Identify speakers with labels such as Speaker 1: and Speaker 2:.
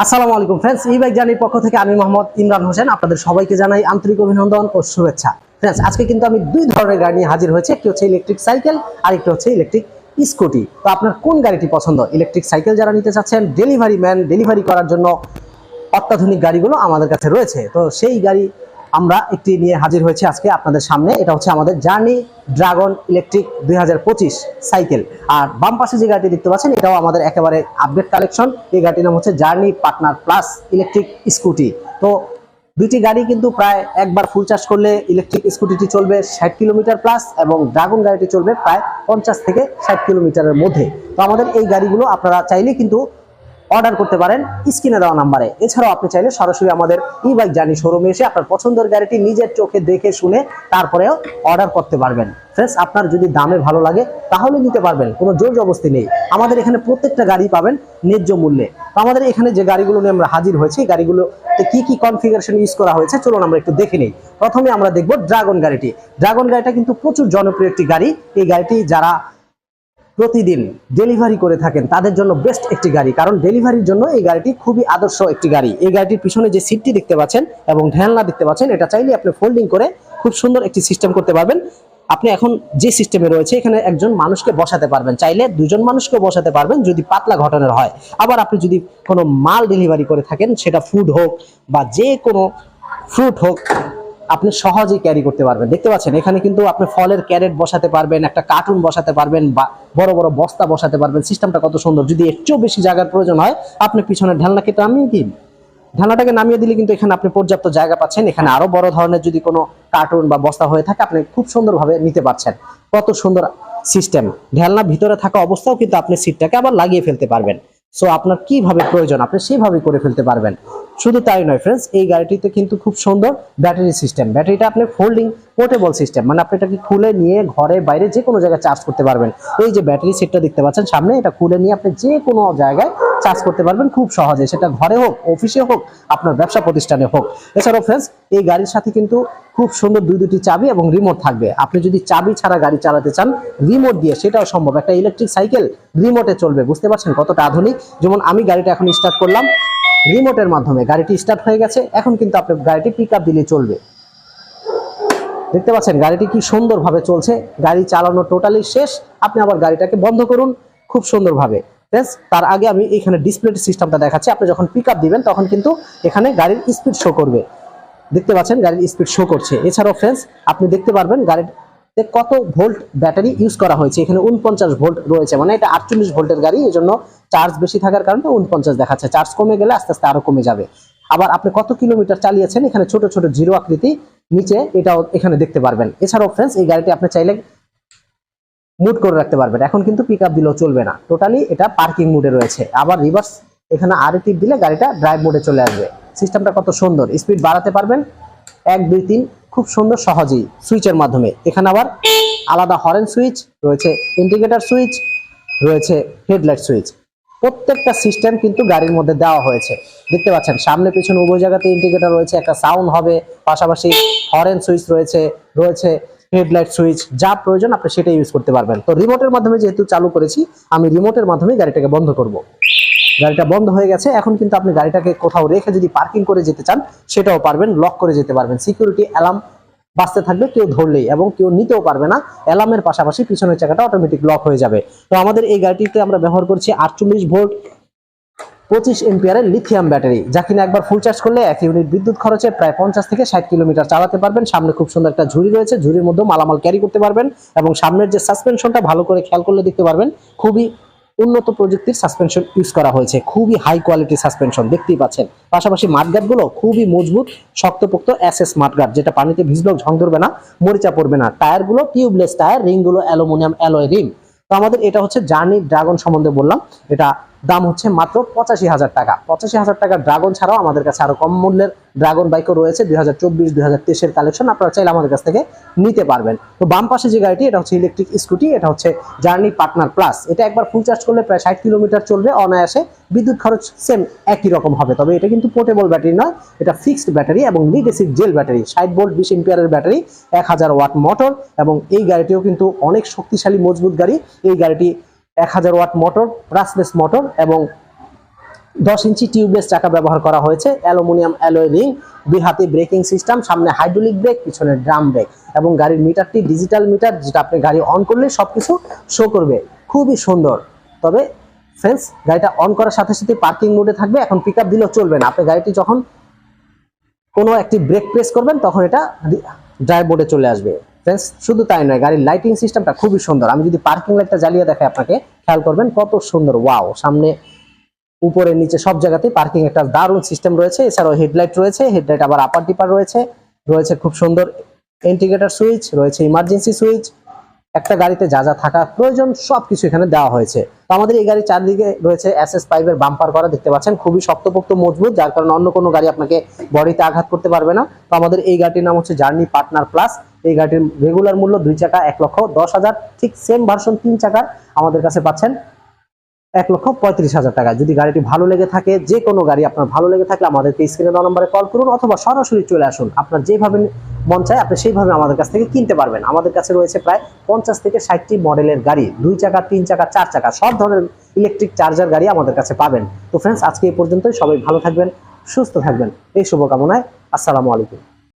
Speaker 1: আসসালামু আলাইকুম ফ্রেন্ডস ই বাইক জার্নির পক্ষ থেকে আমি মোহাম্মদ ইমরান হোসেন আপনাদের সবাইকে জানাই আন্তরিক অভিনন্দন ও শুভেচ্ছা। ফ্রেন্ডস, আজকে কিন্তু আমি দুই ধরনের গাড়ি নিয়ে হাজির হয়েছে, একটি হচ্ছে ইলেকট্রিক সাইকেল আর একটি হচ্ছে ইলেকট্রিক স্কুটি তো আপনার কোন গাড়িটি পছন্দ? ইলেকট্রিক সাইকেল যারা নিতে চাচ্ছেন ডেলিভারি ম্যান ডেলিভারি করার জন্য অত্যাধুনিক গাড়িগুলো আমাদের কাছে রয়েছে। তো সেই গাড়ি আমরা একটি নিয়ে হাজির হয়েছে আজকে আপনাদের সামনে। এটা হচ্ছে আমাদের জার্নি ড্রাগন ইলেকট্রিক দুই হাজার পঁচিশ সাইকেল। আর বাম পাশে যে গাড়িটি দেখতে পাচ্ছেন, এটাও আমাদের একেবারে আপডেট কালেকশন এই গাড়িটির নাম হচ্ছে journey partner plus electric scooty. তো দুইটি গাড়ি কিন্তু প্রায় একবার ফুল চার্জ করলে ইলেকট্রিক স্কুটিটি চলবে ষাট কিলোমিটার প্লাস এবং ড্রাগন গাড়িটি চলবে প্রায় পঞ্চাশ থেকে ষাট কিলোমিটারের মধ্যে। তো আমাদের এই গাড়িগুলো আপনারা চাইলে কিন্তু অর্ডার করতে পারেন স্ক্রিনে দেওয়া নাম্বারে। এছাড়াও আপনি চাইলে সরাসরি আমাদের ই বাইক জার্নি শোরুমে এসে আপনার পছন্দের গাড়িটি নিজের চোখে দেখে শুনে তারপরেও অর্ডার করতে পারবেন। ফ্রেন্ডস আপনার যদি দামে ভালো লাগে, তাহলে নিতে পারবেন, কোনো জোর জবস্তি নেই। আমাদের এখানে প্রত্যেকটা গাড়ি পাবেন ন্যায্য মূল্যে। তো আমাদের এখানে যে গাড়িগুলো নিয়ে আমরা হাজির হয়েছি গাড়িগুলোতে কি কি কনফিগারেশন ইউজ করা হয়েছে, চলুন আমরা একটু দেখে নিই। প্রথমে আমরা দেখব ড্রাগন গাড়িটি। ড্রাগন গাড়িটা কিন্তু প্রচুর জনপ্রিয় একটি গাড়ি। এই গাড়িটি যারা প্রতিদিন ডেলিভারি করে থাকেন, তাদের জন্য বেস্ট একটি গাড়ি। কারণ ডেলিভারির জন্য এই গাড়িটি খুবই আদর্শ একটি গাড়ি। এই গাড়িটির পিছনে যে সিটটি দেখতে পাচ্ছেন এবং ঢেলনা দেখতে পাচ্ছেন, এটা চাইলে আপনি ফোল্ডিং করে খুব সুন্দর একটি সিস্টেম করতে পারবেন। আপনি এখন যে সিস্টেমে রয়েছে, এখানে একজন মানুষকে বসাতে পারবেন। চাইলে দুজন মানুষকে বসাতে পারবেন, যদি পাতলা ঘটনার হয়। আবার আপনি যদি কোনো মাল ডেলিভারি করে থাকেন, সেটা ফুড হোক বা যে কোনো ফ্রুট হোক আপনি সহজেই ক্যারি করতে পারবেন। দেখতে পাচ্ছেন, এখানে কিন্তু আপনি ফলের ক্যারেট বসাতে পারবেন, একটা কার্টুন বসাতে পারবেন বা বড় বড় বস্তা বসাতে পারবেন। সিস্টেমটা কত সুন্দর। যদি চেয়েও বেশি জায়গার প্রয়োজন হয়, আপনি পিছনে ঢালনাকে নামিয়ে দিন। ঢালনাটাকে নামিয়ে দিলে কিন্তু এখানে আপনি পর্যাপ্ত জায়গা পাচ্ছেন। এখানে আরও বড় ধরনের যদি কোনো কার্টুন বা বস্তা হয়ে থাকে, আপনি খুব সুন্দরভাবে নিতে পারছেন। কত সুন্দর সিস্টেম ঢেলনা ভিতরে থাকা অবস্থাও কিন্তু আপনি সিটটাকে আবার লাগিয়ে ফেলতে পারবেন। সো আপনার কীভাবে প্রয়োজন, আপনি সেইভাবে করে ফেলতে পারবেন। শুধু তাই নয় ফ্রেন্ডস এই গাড়িটিতে কিন্তু খুব সুন্দর ব্যাটারি সিস্টেম ব্যাটারিটা আপনি ফোল্ডিং পোর্টেবল সিস্টেম মানে আপনি এটাকে খুলে নিয়ে ঘরে, বাইরে যে কোনো জায়গায় চার্জ করতে পারবেন। এই যে ব্যাটারি সেটটা দেখতে পাচ্ছেন, সামনে এটা খুলে নিয়ে আপনি যে কোনো জায়গায় চার্জ করতে পারবেন খুব সহজে। সেটা ঘরে হোক অফিসে হোক, আপনার ব্যবসা প্রতিষ্ঠানে হোক। এছাড়াও ফ্রেন্ডস এই গাড়ির সাথে কিন্তু খুব সুন্দর দুই দুটি চাবি এবং রিমোট থাকবে। আপনি যদি চাবি ছাড়া গাড়ি চালাতে চান রিমোট দিয়ে সেটাও সম্ভব। একটা ইলেকট্রিক সাইকেল রিমোটে চলবে। বুঝতে পারছেন কতটা আধুনিক? যেমন আমি গাড়িটা এখন স্টার্ট করলাম রিমোটের মাধ্যমে গাড়িটি স্টার্ট হয়ে গেছে। এখন কিন্তু আপনি গাড়িটি পিক আপ দিলে চলবে। দেখতে পাচ্ছেন, গাড়িটি কি সুন্দরভাবে চলছে। গাড়ি চালানো টোটালি শেষ। আপনি আবার গাড়িটাকে বন্ধ করুন, খুব সুন্দরভাবে। বেশ তার আগে আমি এখানে ডিসপ্লে সিস্টেমটা দেখাচ্ছি। আপনি যখন পিক দিবেন, তখন কিন্তু এখানে গাড়ির স্পিড শো করবে। দেখতে পাচ্ছেন, গাড়ির স্পিড শো করছে। এছাড়াও ফ্রেন্ডস আপনি দেখতে পারবেন গাড়িতে কত ভোল্ট ব্যাটারি ইউজ করা হয়েছে? এখানে উনপঞ্চাশ ভোল্ট রয়েছে মানে এটা আটচল্লিশ ভোল্টের গাড়ি এই জন্য চার্জ বেশি থাকার কারণে উনপঞ্চাশ দেখাচ্ছে। চার্জ কমে গেলে আস্তে আস্তে আরও কমে যাবে। আবার আপনি কত কিলোমিটার চালিয়েছেন? এখানে ছোট ছোট জিরো আকৃতি, নিচে এটাও এখানে দেখতে পারবেন। এছাড়াও ফ্রেন্ডস এই গাড়িটি আপনি চাইলে মুড করে রাখতে পারবেন। এখন কিন্তু পিক আপ দিলেও চলবে না। টোটালি এটা পার্কিং মুডে রয়েছে। আবার রিভার্স এখানে আর টিপ দিলে গাড়িটা ড্রাইভ মোডে চলে আসবে। সিস্টেমটা কত সুন্দর। স্পিড বাড়াতে পারবেন। এক, দুই, তিন খুব সুন্দর সহজেই সুইচের মাধ্যমে। এখানে আবার আলাদা হরেন সুইচ রয়েছে ইন্ডিকেটর সুইচ রয়েছে হেডলাইট সুইচ প্রত্যেকটা সিস্টেম কিন্তু গাড়ির মধ্যে দেওয়া হয়েছে। দেখতে পাচ্ছেন, সামনে পিছনে উভয় জায়গাতে ইন্ডিকেটর রয়েছে, একটা সাউন্ড হবে, পাশাপাশি হরেন সুইচ রয়েছে রয়েছে হেডলাইট সুইচ যা প্রয়োজন আপনি সেটা ইউজ করতে পারবেন। তো রিমোটের মাধ্যমে যেহেতু চালু করেছি, আমি রিমোটের মাধ্যমে গাড়িটাকে বন্ধ করব। গাড়িটা বন্ধ হয়ে গেছে। এখন কিন্তু আপনি গাড়িটাকে কোথাও রেখে যদি পার্কিং করে যেতে চান, সেটাও পারবেন লক করে যেতে পারবেন। সিকিউরিটি অ্যালার্ম বাঁচতে থাকবে, কেউ ধরলেই এবং কেউ নিতেও পারবে না। অ্যালার্মের পাশাপাশি পিছনের চাকাটা অটোমেটিক লক হয়ে যাবে। তো আমাদের এই গাড়িটিতে আমরা ব্যবহার করছি আটচল্লিশ ভোল্ট, পঁচিশ এমপিয়ারের লিথিয়াম ব্যাটারি যা কিনা একবার ফুল চার্জ করলে এক ইউনিট বিদ্যুৎ খরচে প্রায় পঞ্চাশ থেকে ষাট কিলোমিটার চালাতে পারবেন। সামনে খুব সুন্দর একটা ঝুড়ি রয়েছে, ঝুড়ির মধ্যে মালামাল ক্যারি করতে পারবেন এবং সামনের যে সাসপেনশনটা ভালো করে খেয়াল করলে দেখতে পারবেন, খুবই উন্নত প্রযুক্তির সাসপেনশন ইউজ করা হয়েছে। খুবই হাই কোয়ালিটি সাসপেনশন দেখতেই পাচ্ছেন। পাশাপাশি মাঠগাটগুলো খুবই মজবুত, শক্তপোক্ত এসএস মাঠগার্ড যেটা পানিতে ভিজলেও ঝং ধরবে না, মরিচা পড়বে না। টায়ারগুলো টিউবলেস টায়ার, রিংগুলো অ্যালুমিনিয়াম অ্যালয় রিং। তো আমাদের এটা হচ্ছে জার্নি ড্রাগন সম্বন্ধে বললাম। এটা দাম হচ্ছে মাত্র পঁচাশি হাজার টাকা। পঁচাশি হাজার টাকা ড্রাগন ছাড়াও আমাদের কাছে আরও কম মূল্যের ড্রাগন বাইকও রয়েছে। দুই হাজার চব্বিশ, দুই হাজার তেইশের কালেকশন আপনারা চাইলে আমাদের কাছ থেকে নিতে পারবেন। তো বাম পাশে যে গাড়িটি, এটা হচ্ছে ইলেকট্রিক স্কুটি এটা হচ্ছে জার্নি পার্টনার প্লাস এটা একবার ফুল চার্জ করলে প্রায় ষাট কিলোমিটার চলবে, অনায়াসে বিদ্যুৎ খরচ সেম একই রকম হবে। তবে এটা কিন্তু পোর্টেবল ব্যাটারি নয়, এটা ফিক্সড ব্যাটারি এবং লিড এসিড জেল ব্যাটারি ষাট ভোল্ট বিশ এম্পিয়ারের ব্যাটারি এক হাজার ওয়াট মোটর এবং এই গাড়িটিও কিন্তু অনেক শক্তিশালী, মজবুত গাড়ি। এই গাড়িটি এক হাজার ওয়াট মোটর ব্রাসলেস মোটর এবং দশ ইঞ্চি টিউবলেস চাকা ব্যবহার করা হয়েছে। অ্যালুমিনিয়াম অ্যালয় রিং, দুই হাতে ব্রেকিং সিস্টেম, সামনে হাইড্রোলিক ব্রেক, পিছনে ড্রাম ব্রেক এবং গাড়ির মিটারটি ডিজিটাল মিটার যেটা আপনি গাড়ি অন করলে সব কিছু শো করবে। খুবই সুন্দর। তবে ফ্রেন্ডস গাড়িটা অন করার সাথে সাথে পার্কিং মোডে থাকবে। এখন পিক আপ দিলেও চলবে না। আপনি গাড়িটি যখন কোনো একটি ব্রেক প্রেস করবেন, তখন এটা ড্রাইভ মোডে চলে আসবে। ফ্রেন্ডস শুধু তাই নয়, গাড়ির লাইটিং সিস্টেমটা খুবই সুন্দর। আমি যদি পার্কিং লাইটটা জ্বালিয়ে দেখাই আপনাকে, খেয়াল করবেন কত সুন্দর ওয়াও সামনে, উপরে, নিচে সব জায়গাতেই পার্কিং একটা দারুণ সিস্টেম রয়েছে। এছাড়াও হেডলাইট রয়েছে হেডলাইট আবার আপার ডিপার রয়েছে রয়েছে খুব সুন্দর ইন্ডিকেটর সুইচ রয়েছে ইমার্জেন্সি সুইচ একটা গাড়িতে যা যা থাকা প্রয়োজন, সবকিছু এখানে দেওয়া হয়েছে। তো আমাদের এই গাড়ির চারদিকে রয়েছে এসএস পাইপের বাম্পার করা, দেখতে পাচ্ছেন? খুবই শক্তপোক্ত, মজবুত, যার কারণে অন্য কোনো গাড়ি আপনাকে বডিতে আঘাত করতে পারবে না। তো আমাদের এই গাড়িটির নাম হচ্ছে জার্নি পার্টনার প্লাস এই গাড়িটির রেগুলার মূল্য দুই চাকা, এক লক্ষ দশ হাজার। ঠিক সেম ভার্সন তিন চাকার আমাদের কাছে পাচ্ছেন এক লক্ষ পঁয়ত্রিশ হাজার টাকা যদি গাড়িটি ভালো লেগে থাকে, যে কোনো গাড়ি আপনার ভালো লেগে থাকলে আমাদেরকে স্ক্রিনে নম্বরে কল করুন অথবা সরাসরি চলে আসুন। আপনার যেভাবে মন চায়, আপনি সেইভাবে আমাদের কাছ থেকে কিনতে পারবেন। আমাদের কাছে রয়েছে প্রায় পঞ্চাশ থেকে ষাটটি মডেলের গাড়ি। দুই চাকা, তিন চাকা, চার চাকা, সব ধরনের ইলেকট্রিক চার্জার গাড়ি আমাদের কাছে পাবেন। তো ফ্রেন্ডস আজকে এই পর্যন্তই। সবাই ভালো থাকবেন, সুস্থ থাকবেন। এই শুভকামনায়, আসসালামু আলাইকুম।